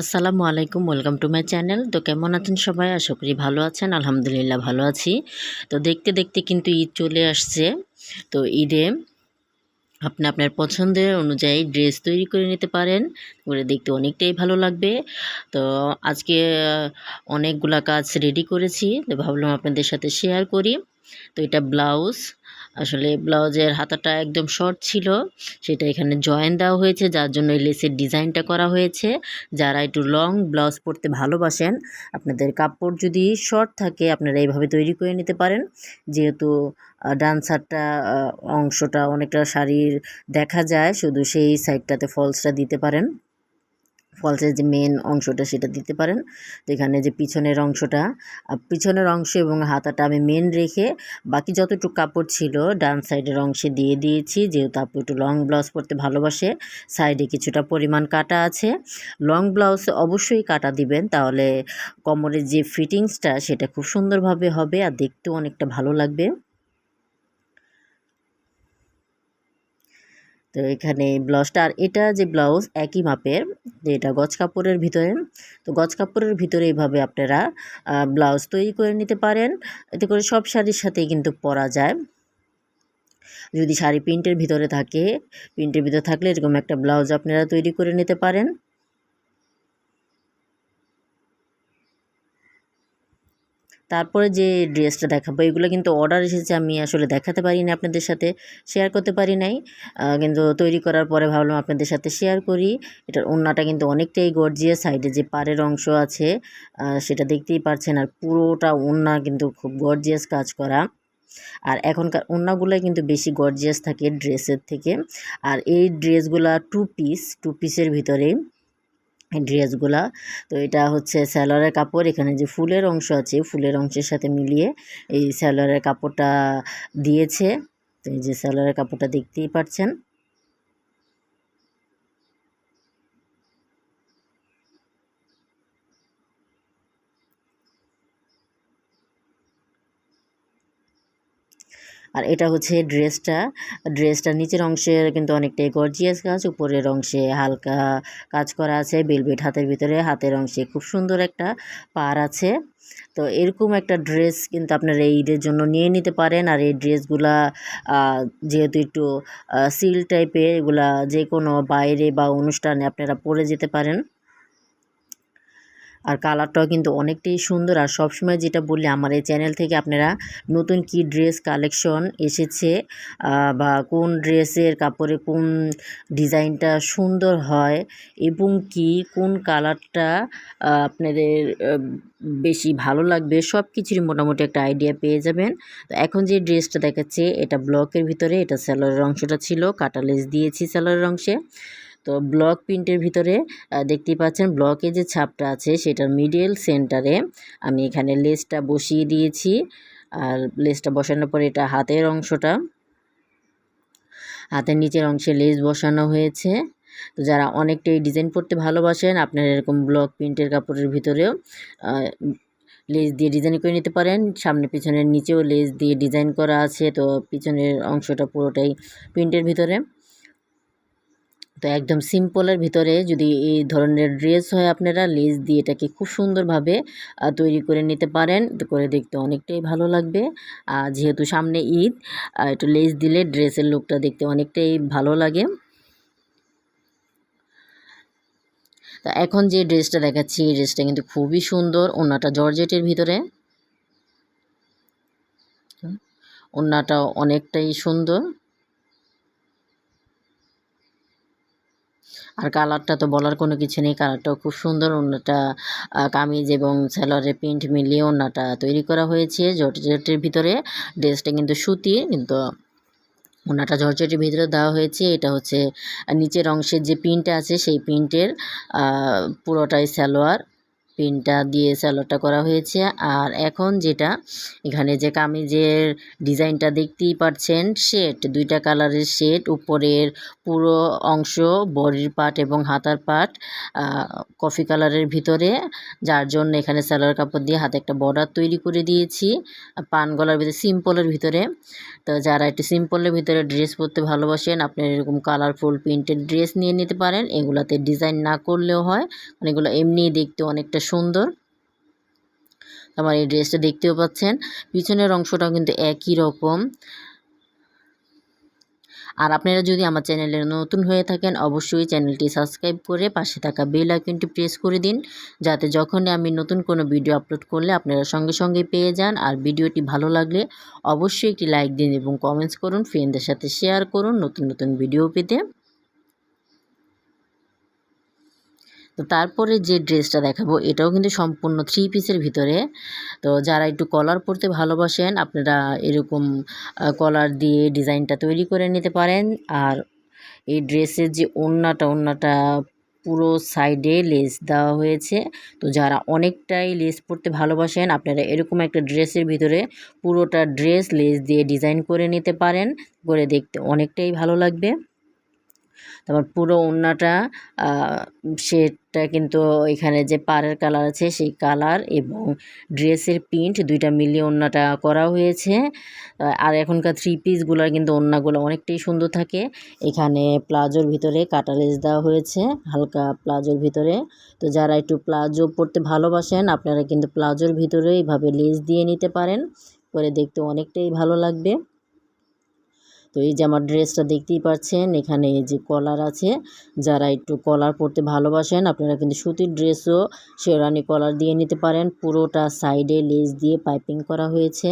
আসসালামু আলাইকুম, welcome to my channel. তো কেমন আছেন সবাই? আশা করি ভালো আছেন, আলহামদুলিল্লাহ ভালো আছি। তো দেখতে দেখতে কিন্তু ঈদ চলে আসছে। তো ঈদে আপনি আপনার পছন্দের অনুযায়ী ড্রেস তৈরি করে নিতে পারেন। করে দেখতে অনেকটাই ভালো লাগবে। তো আজকে, অনেকগুলা কাজ রেডি করেছি। তো ভাবলাম আপনাদের সাথে শেয়ার করি। তো এটা ব্লাউজ। আসলে ব্লাউজের হাতাটা একদম শর্ট ছিল। সেটা এখানে জয়েন দেওয়া হয়েছে, যার জন্য এই লেসের ডিজাইনটা করা হয়েছে। যারা একটু লং ব্লাউজ পরতে ভালোবাসেন, আপনাদের কাপড় যদি শর্ট থাকে, আপনারা এইভাবে তৈরি করে নিতে পারেন। যেহেতু ডান্সারটা অংশটা অনেকটা শাড়ির দেখা যায়, শুধু সেই সাইডটাতে ফলসটা দিতে পারেন। ফলসের যে মেন অংশটা সেটা দিতে পারেন। তো এখানে যে পিছনের অংশটা পিছনের অংশ এবং হাতাটা আমি মেন রেখে বাকি যতটুকু কাপড় ছিল ডান সাইডের অংশে দিয়ে দিয়েছি। যেহেতু আপু একটু লং ব্লাউজ পরতে ভালোবাসে সাইডে কিছুটা পরিমাণ কাটা আছে। লং ব্লাউজ অবশ্যই কাটা দিবেন, তাহলে কোমরের যে ফিটিংসটা সেটা খুব সুন্দরভাবে হবে আর দেখতেও অনেকটা ভালো লাগবে। তো এখানে ব্লাউজটা, আর এটা যে ব্লাউজ একই মাপের এটা গজ কাপড়ের ভিতরে, তো গজ কাপড়ের ভিতরে এইভাবে আপনারা ব্লাউজ তৈরি করে নিতে পারেন। এতে করে সব শাড়ির সাথেই কিন্তু পরা যায়। যদি শাড়ি প্রিন্টের ভিতরে থাকে, প্রিন্টের ভিতরে থাকলে এরকম একটা ব্লাউজ আপনারা তৈরি করে নিতে পারেন। তারপরে যে ড্রেসটা দেখাবো, এগুলো কিন্তু অর্ডার এসেছে, আমি আসলে দেখাতে পারি পারিনি আপনাদের সাথে শেয়ার করতে পারি নাই। কিন্তু তৈরি করার পরে ভাবলাম আপনাদের সাথে শেয়ার করি। এটার ওড়নাটা কিন্তু অনেকটাই গর্জিয়ে সাইডে যে পাড়ের অংশ আছে সেটা দেখতেই পারছেন, আর পুরোটা ওড়না কিন্তু খুব গর্জিয়াস কাজ করা। আর এখনকার ওড়নাগুলোই কিন্তু বেশি গর্জিয়াস থাকে ড্রেসের থেকে। আর এই ড্রেসগুলা টু পিস টু পিসের ভিতরে ড্রেসগুলা। তো এটা হচ্ছে স্যালোয়ারের কাপড়, এখানে যে ফুলের অংশ আছে, ফুলের অংশের সাথে মিলিয়ে এই স্যালোয়ারের কাপড়টা দিয়েছে। তো এই যে স্যালোয়ারের কাপড়টা দেখতেই পাচ্ছেন আর এটা হচ্ছে ড্রেসটা। ড্রেসটার নিচের অংশে কিন্তু অনেকটাই গর্জিয়াস কাজ উপরের অংশে হালকা কাজ করা আছে বেলবেট হাতের ভিতরে, হাতের অংশে খুব সুন্দর একটা পার আছে। তো এরকম একটা ড্রেস কিন্তু আপনারা এই ঈদের জন্য নিয়ে নিতে পারেন। আর এই ড্রেসগুলা যেহেতু একটু সিল টাইপের এগুলা যে কোনো বাইরে বা অনুষ্ঠানে আপনারা পরে যেতে পারেন। আর কালারটাও কিন্তু অনেকটাই সুন্দর। আর সবসময় যেটা বললে আমার এই চ্যানেল থেকে আপনারা নতুন কি ড্রেস কালেকশন এসেছে বা কোন ড্রেসের কাপড়ে কোন ডিজাইনটা সুন্দর হয় এবং কি কোন কালারটা আপনাদের বেশি ভালো লাগবে সব কিছুরই মোটামুটি একটা আইডিয়া পেয়ে যাবেন। তো এখন যে ড্রেসটা দেখাচ্ছে, এটা ব্লকের ভিতরে, এটা স্যালোয়ারের অংশটা ছিল কাটালেস দিয়েছি স্যালোয়ারের অংশে। তো ব্লক প্রিন্টের ভিতরে দেখতেই পাচ্ছেন ব্লকে যে ছাপটা আছে সেটার মিডিল সেন্টারে আমি এখানে লেসটা বসিয়ে দিয়েছি। আর লেসটা বসানোর পরে এটা হাতের অংশটা, হাতের নিচের অংশে লেস বসানো হয়েছে। তো যারা অনেকটাই ডিজাইন করতে ভালোবাসেন, আপনারা এরকম ব্লক প্রিন্টের কাপড়ের ভিতরেও লেস দিয়ে ডিজাইন করে নিতে পারেন। সামনে পিছনের নিচেও লেস দিয়ে ডিজাইন করা আছে, তো পিছনের অংশটা পুরোটাই প্রিন্টের ভিতরে। তো একদম সিম্পলের ভিতরে যদি এই ধরনের ড্রেস হয় আপনারা লেস দিয়ে এটাকে খুব সুন্দরভাবে তৈরি করে নিতে পারেন। করে দেখতে অনেকটাই ভালো লাগবে। আর যেহেতু সামনে ঈদ একটু লেস দিলে ড্রেসের লুকটা দেখতে অনেকটাই ভালো লাগে। তা এখন যে ড্রেসটা দেখাচ্ছি, এই ড্রেসটা কিন্তু খুবই সুন্দর। ওনাটা জর্জেটের ভিতরে। ওনাটা অনেকটাই সুন্দর। আর কালারটা তো বলার কোনো কিছু নেই। কালারটাও খুব সুন্দর। ওনাটা কামিজ এবং স্যালোয়ারের প্রিন্ট মিলিয়ে ওনাটা তৈরি করা হয়েছে। জর্জেটের ভিতরে ড্রেসটা কিন্তু সুতি, কিন্তু ওনাটা জর্জেটের ভিতরে দেওয়া হয়েছে। এটা হচ্ছে নিচের অংশের যে প্রিন্টটা আছে, সেই প্রিন্টের পুরোটাই সালোয়ার পিনটা দিয়ে স্যালোটা করা হয়েছে। আর এখন যেটা, এখানে যে কামিজের ডিজাইনটা দেখতেই পাচ্ছেন শেড দুইটা কালারের শেড উপরের পুরো অংশ, বডির পার্ট এবং হাতার পার্ট কফি কালারের ভিতরে, যার জন্য এখানে স্যালোয়ার কাপড় দিয়ে হাতে একটা বর্ডার তৈরি করে দিয়েছি, পান গলার ভিতরে সিম্পলের ভিতরে। তো যারা একটু সিম্পলের ভিতরে ড্রেস পরতে ভালোবাসেন আপনি এরকম কালারফুল প্রিন্টেড ড্রেস নিয়ে নিতে পারেন, এগুলাতে ডিজাইন না করলেও হয় মানে এগুলো এমনিই দেখতে অনেকটা সুন্দর। আমার এই ড্রেসটা দেখতেও পাচ্ছেন। পিছনের অংশটাও কিন্তু একই রকম। আর আপনারা যদি আমার চ্যানেলে নতুন হয়ে থাকেন, অবশ্যই চ্যানেলটি সাবস্ক্রাইব করে পাশে থাকা বেল আইকনটি প্রেস করে দিন, যাতে যখনই আমি নতুন কোনো ভিডিও আপলোড করলে আপনারা সঙ্গে সঙ্গে পেয়ে যান। আর ভিডিওটি ভালো লাগলে অবশ্যই একটি লাইক দিন এবং কমেন্টস করুন, ফ্রেন্ডদের সাথে শেয়ার করুন নতুন নতুন ভিডিও পেতে। তো তারপরে যে ড্রেসটা দেখাবো, এটাও কিন্তু সম্পূর্ণ থ্রি পিসের ভিতরে। তো যারা একটু কলার পরতে ভালোবাসেন, আপনারা এরকম কলার দিয়ে ডিজাইনটা তৈরি করে নিতে পারেন। আর এই ড্রেসের যে ওড়নাটা ওড়নাটা পুরো সাইডে লেস দেওয়া হয়েছে। তো যারা অনেকটাই লেস পরতে ভালোবাসেন, আপনারা এরকম একটা ড্রেসের ভিতরে পুরোটা ড্রেস লেস দিয়ে ডিজাইন করে নিতে পারেন। করে দেখতে অনেকটাই ভালো লাগবে। তারপর পুরো ওড়নাটা সেটা কিন্তু এখানে যে পাড়ের কালার আছে সেই কালার এবং ড্রেসের প্রিন্ট দুইটা মিলিয়ে ওড়নাটা করা হয়েছে। আর এখনকার থ্রি পিসগুলোর কিন্তু ওড়নাগুলো অনেকটাই সুন্দর থাকে। এখানে প্লাজোর ভিতরে কাটা লেস দেওয়া হয়েছে, হালকা প্লাজোর ভিতরে। তো যারা একটু প্লাজো পরতে ভালোবাসেন, আপনারা কিন্তু প্লাজোর ভিতরে এইভাবে লেস দিয়ে নিতে পারেন। করে দেখতে অনেকটাই ভালো লাগবে। তো এই যে আমার ড্রেসটা দেখতেই পাচ্ছেন, এখানে এই যে কলার আছে। যারা একটু কলার পরতে ভালোবাসেন, আপনারা কিন্তু সুতির ড্রেসও শেরানি কলার দিয়ে নিতে পারেন। পুরোটা সাইডে লেস দিয়ে পাইপিং করা হয়েছে।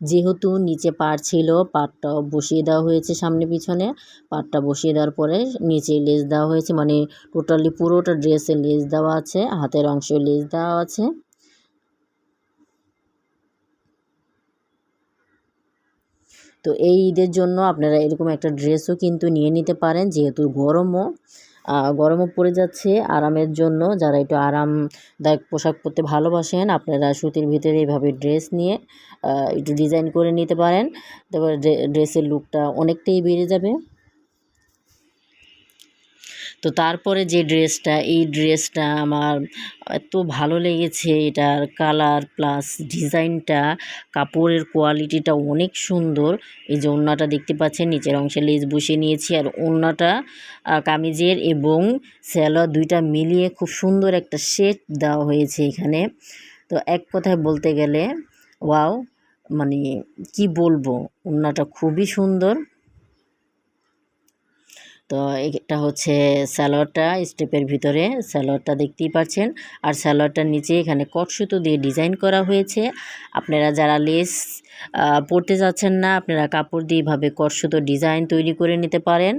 যেহেতু নিচে পাড় ছিল, পাড়টাও বসিয়ে দেওয়া হয়েছে সামনে পিছনে। পাড়টা বসিয়ে দেওয়ার পরে নিচে লেস দেওয়া হয়েছে মানে টোটালি পুরোটা ড্রেসে লেস দেওয়া আছে, হাতের অংশে লেস দেওয়া আছে। তো এই ঈদের জন্য আপনারা এরকম একটা ড্রেসও কিন্তু নিয়ে নিতে পারেন, যেহেতু গরমও। গরমও পড়ে যাচ্ছে, আরামের জন্য। যারা একটু আরামদায়ক পোশাক পরতে ভালোবাসেন, আপনারা সুতির ভিতরে এইভাবে ড্রেস নিয়ে একটু ডিজাইন করে নিতে পারেন। তারপর ড্রেসের লুকটা অনেকটাই বেড়ে যাবে। তো তারপরে যে ড্রেসটা, এই ড্রেসটা আমার এত ভালো লেগেছে। এটার কালার প্লাস ডিজাইনটা, কাপড়ের কোয়ালিটিটা অনেক সুন্দর। এই যে ওড়নাটা দেখতে পাচ্ছেন, নিচের অংশে লেজ বসিয়ে নিয়েছি আর ওড়নাটা কামিজের এবং স্যালো দুইটা মিলিয়ে খুব সুন্দর একটা শেড দেওয়া হয়েছে এখানে। তো এক কথায় বলতে গেলে, ওয়াও মানে কি বলব ওড়নাটা খুবই সুন্দর। তো এটা হচ্ছে স্যালোয়ারটা, স্টেপের ভিতরে স্যালোয়ারটা দেখতেই পাচ্ছেন। আর স্যালোয়ারটার নিচে এখানে কটসুতো দিয়ে ডিজাইন করা হয়েছে। আপনারা যারা লেস পড়তে যাচ্ছেন না, আপনারা কাপড় দিয়ে এভাবে কটসুতো ডিজাইন তৈরি করে নিতে পারেন।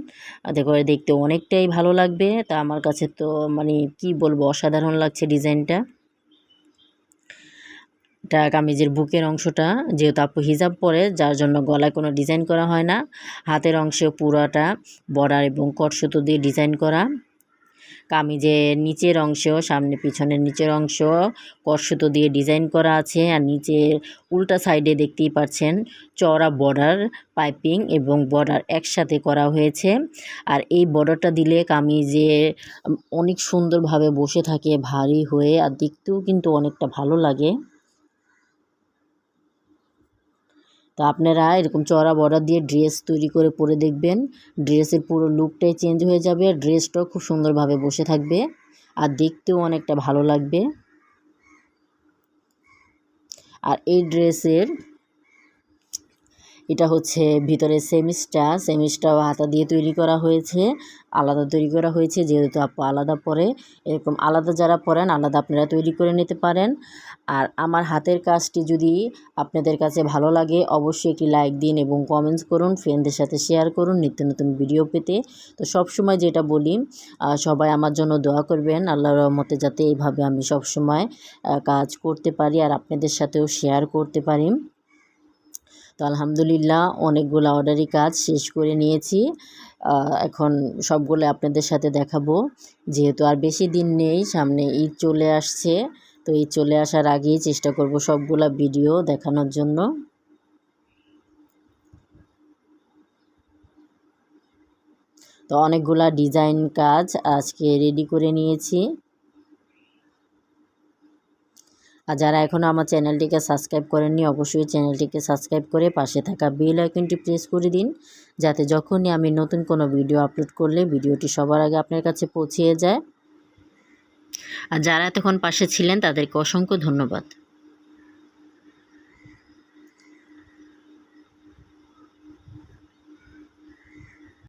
তাতে করে দেখতে অনেকটাই ভালো লাগবে। তা আমার কাছে তো মানে কি বলব, অসাধারণ লাগছে ডিজাইনটা। এটা কামিজের বুকের অংশটা, যেহেতু আপু হিজাব পরে, যার জন্য গলায় কোনো ডিজাইন করা হয় না। হাতের অংশে পুরাটা বর্ডার এবং কটসুতো দিয়ে ডিজাইন করা। কামিজের নিচের অংশ সামনে পিছনের নিচের অংশ কটসুতো দিয়ে ডিজাইন করা আছে। আর নিচের উল্টা সাইডে দেখতেই পাচ্ছেন, চওড়া বর্ডার পাইপিং এবং বর্ডার একসাথে করা হয়েছে। আর এই বর্ডারটা দিলে কামিজে অনেক সুন্দরভাবে বসে থাকে, ভারী হয়ে, আর দেখতেও কিন্তু অনেকটা ভালো লাগে। তো আপনারা এরকম চড়া বর্ডার দিয়ে ড্রেস তৈরি করে পরে দেখবেন। ড্রেসের পুরো লুকটাই চেঞ্জ হয়ে যাবে, আর ড্রেসটাও খুব সুন্দরভাবে বসে থাকবে, আর দেখতেও অনেকটা ভালো লাগবে। আর এই ড্রেসের এটা হচ্ছে ভিতরে সেমিসটা সেমিসটাও হাতা দিয়ে তৈরি করা হয়েছে, আলাদা তৈরি করা হয়েছে, যেহেতু আপু আলাদা পরে। এরকম আলাদা যারা পরেন, আলাদা আপনারা তৈরি করে নিতে পারেন। আর আমার হাতের কাজটি যদি আপনাদের কাছে ভালো লাগে, অবশ্যই একটি লাইক দিন এবং কমেন্টস করুন ফ্রেন্ডদের সাথে শেয়ার করুন নিত্য নতুন ভিডিও পেতে। তো সব সময় যেটা বলি সবাই আমার জন্য দোয়া করবেন, আল্লাহর রহমতে যাতে এইভাবে আমি সব সময় কাজ করতে পারি আর আপনাদের সাথেও শেয়ার করতে পারি। তো আলহামদুলিল্লাহ অনেকগুলো অর্ডারই কাজ শেষ করে নিয়েছি। এখন সবগুলো আপনাদের সাথে দেখাবো। যেহেতু আর বেশি দিন নেই, সামনে ঈদ চলে আসছে, তো ঈদ চলে আসার আগেই চেষ্টা করব সবগুলা ভিডিও দেখানোর জন্য। তো অনেকগুলা ডিজাইন কাজ আজকে রেডি করে নিয়েছি। আর যারা এখনও আমার চ্যানেলটিকে সাবস্ক্রাইব করেননি, অবশ্যই চ্যানেলটিকে সাবস্ক্রাইব করে পাশে থাকা বেল আইকনটি প্রেস করে দিন, যাতে যখনই আমি নতুন কোনো ভিডিও আপলোড করলে ভিডিওটি সবার আগে আপনার কাছে পৌঁছিয়ে যায়। আর যারা এতক্ষণ পাশে ছিলেন, তাদেরকে অসংখ্য ধন্যবাদ।